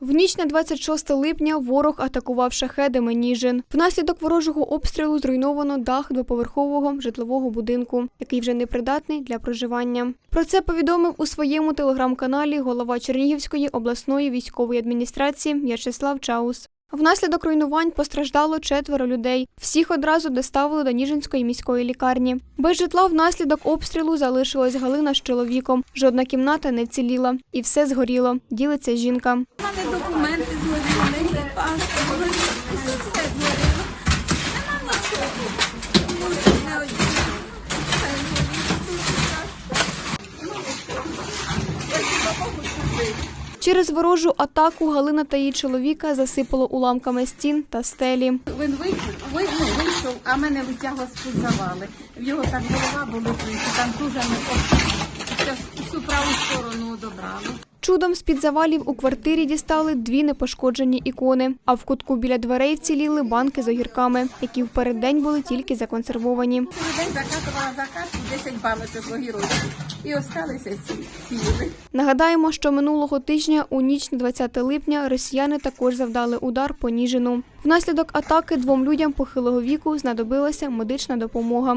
В ніч на 26 липня ворог атакував шахедами Ніжин. Внаслідок ворожого обстрілу зруйновано дах двоповерхового житлового будинку, який вже непридатний для проживання. Про це повідомив у своєму телеграм-каналі голова Чернігівської обласної військової адміністрації В'ячеслав Чаус. Внаслідок руйнувань постраждало четверо людей. Всіх одразу доставили до Ніжинської міської лікарні. Без житла внаслідок обстрілу залишилась Галина з чоловіком. Жодна кімната не вціліла. І все згоріло. Ділиться жінка. У мене документи згоріли, паспорт, все згоріло. Нема нічого. Не один. Через ворожу атаку Галина та її чоловіка засипало уламками стін та стелі. Він вийшов, ви- ну, вийшов, а мене витягло з-під завали. В його так голова болить, там дуже не всю праву сторону одобрали. Чудом з-під завалів у квартирі дістали дві непошкоджені ікони, а в кутку біля дверей вціліли банки з огірками, які в переддень були тільки законсервовані. День закатувала закатку 10 баночок огірочків. І осталися ці цілі. Нагадаємо, що минулого тижня у ніч на 20 липня росіяни також завдали удар по Ніжину. Внаслідок атаки двом людям похилого віку знадобилася медична допомога.